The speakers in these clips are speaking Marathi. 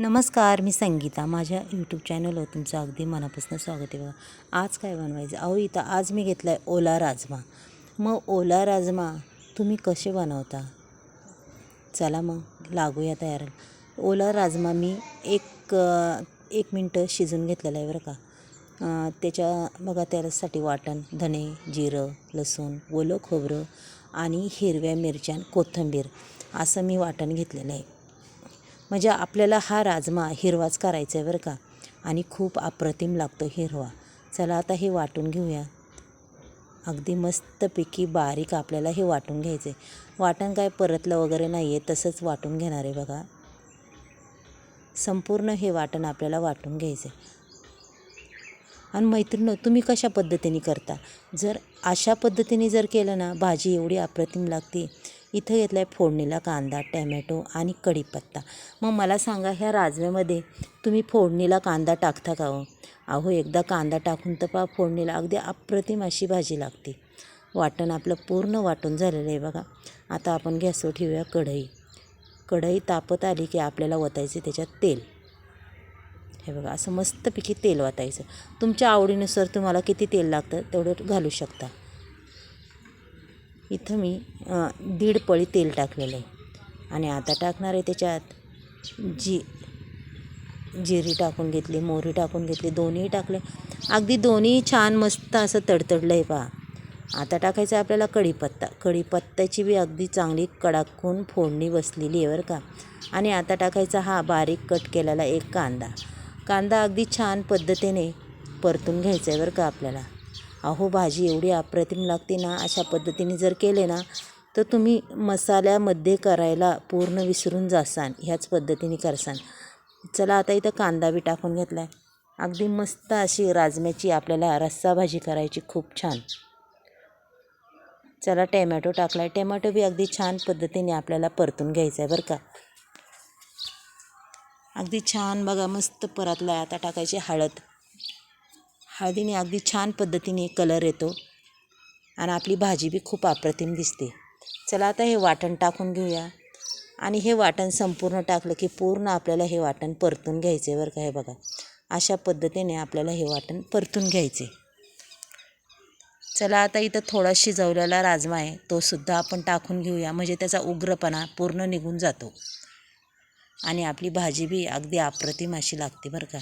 नमस्कार मी संगीता. माझ्या यूट्यूब चॅनलवर तुमचं अगदी मनापासून स्वागत आहे बघा. आज काय बनवायचं? अहो इथं आज मी घेतला आहे ओला राजमा. मग ओला राजमा तुम्ही कसे बनवता? चला मग लागूया तयार ओला राजमा मी एक एक मिनटं शिजून घेतलेला आहे बरं का. त्याच्या बघा त्यासाठी वाटण धणे जिरं लसूण ओलं खोबरं आणि हिरव्या मिरच्या आणि कोथिंबीर असं मी वाटण घेतलेलं आहे. म्हणजे आपल्याला हा राजमा हिरवाच करायचा आहे बरं का. आणि खूप अप्रतिम लागतो हिरवा. चला आता हे वाटून घेऊया. अगदी मस्तपैकी बारीक आपल्याला हे वाटून घ्यायचं आहे वाटण काय परतलं वगैरे नाही आहे तसंच वाटून घेणार आहे बघा. संपूर्ण हे वाटण आपल्याला वाटून घ्यायचं आहे आणि मैत्रिणी तुम्ही कशा पद्धतीने करता? जर अशा पद्धतीने जर केलं ना भाजी एवढी अप्रतिम लागते. इथं घेतला आहे फोडणीला कांदा टॅमॅटो आणि कढीपत्ता. मग मला सांगा ह्या राजम्यामध्ये तुम्ही फोडणीला कांदा टाकता का हो? अहो एकदा कांदा टाकून तर पा फोडणीला अगदी अप्रतिम अशी भाजी लागते. वाटण आपलं पूर्ण वाटून झालेलं आहे बघा. आता आपण गॅसवर ठेवूया कढई. कढई तापत आली की आपल्याला ओतायचे त्याच्यात तेल. हे बघा असं मस्तपैकी तेल वाटायचं तुमच्या आवडीनुसार तुम्हाला किती तेल लागतं तेवढं घालू शकता. इथं मी दीड पळी तेल टाकलेलं आहे. आणि आता टाकणार आहे त्याच्यात जी जिरी टाकून घेतली मोहरी टाकून घेतली दोन्ही टाकले. अगदी दोन्ही छान मस्त असं तडतडलं आहे पहा. आता टाकायचं आहे आपल्याला कढीपत्ता. कढीपत्त्याची बी अगदी चांगली कडाकून फोडणी बसलेली आहे बरं का. आणि आता टाकायचा हा बारीक कट केलेला एक कांदा. कांदा अगदी छान पद्धतीने परतून घ्यायचा आहे बरं का आपल्याला. अहो भाजी एवढी अप्रतिम लागते ना अशा पद्धतीने जर केले ना तर तुम्ही मसाल्यामध्ये करायला पूर्ण विसरून जासान ह्याच पद्धतीने करसान. चला आता इथं कांदा बी टाकून घेतला आहे अगदी मस्त अशी राजम्याची आपल्याला रस्सा भाजी करायची खूप छान. चला टॅमॅटो टाकला आहे टॅमॅटो बी अगदी छान पद्धतीने आपल्याला परतून घ्यायचं आहे बरं का. अगदी छान बघा मस्त परतला आहे आता टाकायची हळद. हळदीने अगदी छान पद्धतीने कलर येतो आणि आपली भाजी बी खूप अप्रतिम दिसते. चला आता हे वाटण टाकून घेऊया. आणि हे वाटण संपूर्ण टाकलं की पूर्ण आपल्याला हे वाटण परतून घ्यायचे बरं का हे बघा. अशा पद्धतीने आपल्याला हे वाटण परतून घ्यायचे चला आता इथं थोडा शिजवलेला राजमा आहे तोसुद्धा आपण टाकून घेऊया. म्हणजे त्याचा उग्रपणा पूर्ण निघून जातो. आणि आपली भाजी बी अगदी अप्रतिम अशी लागते बरं का.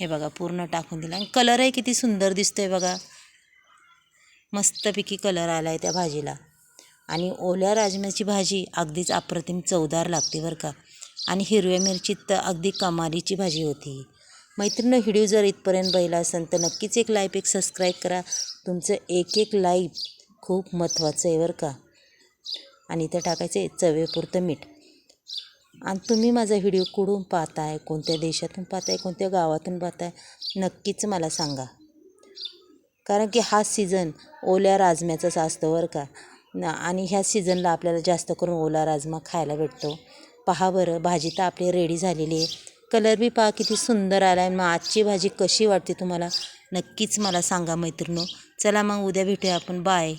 हे बघा पूर्ण टाकून दिलं. आणि कलरही किती सुंदर दिसतो आहे बघा. मस्तपैकी कलर आला आहे त्या भाजीला. आणि ओल्या राजम्याची भाजी अगदीच अप्रतिम चवदार लागते बरं का. आणि हिरव्या मिरची तर अगदी कमालीची भाजी होती. मैत्रिणी व्हिडिओ जर इथपर्यंत बघितला असेल तर नक्कीच एक लाईक एक सबस्क्राईब करा. तुमचं एक एक लाईक खूप महत्त्वाचं आहे बरं का. आणि इथं टाकायचं आहे चवेपुरतं मीठ. आणि तुम्ही माझा व्हिडिओ कुठून पाहताय कोणत्या देशातून पाहताय कोणत्या गावातून पाहताय नक्कीच मला सांगा. कारण की हा सीझन ओल्या राजम्याचाच असतो बरं का. आणि ह्या सीझनला आपल्याला जास्त करून ओला राजमा खायला भेटतो. पहा बरं भाजी तर आपली रेडी झालेली आहे. कलर बी पहा किती सुंदर आला आहे मग आजची भाजी कशी वाटते तुम्हाला नक्कीच मला सांगा मैत्रिणो. चला मग उद्या भेटूया आपण. बाय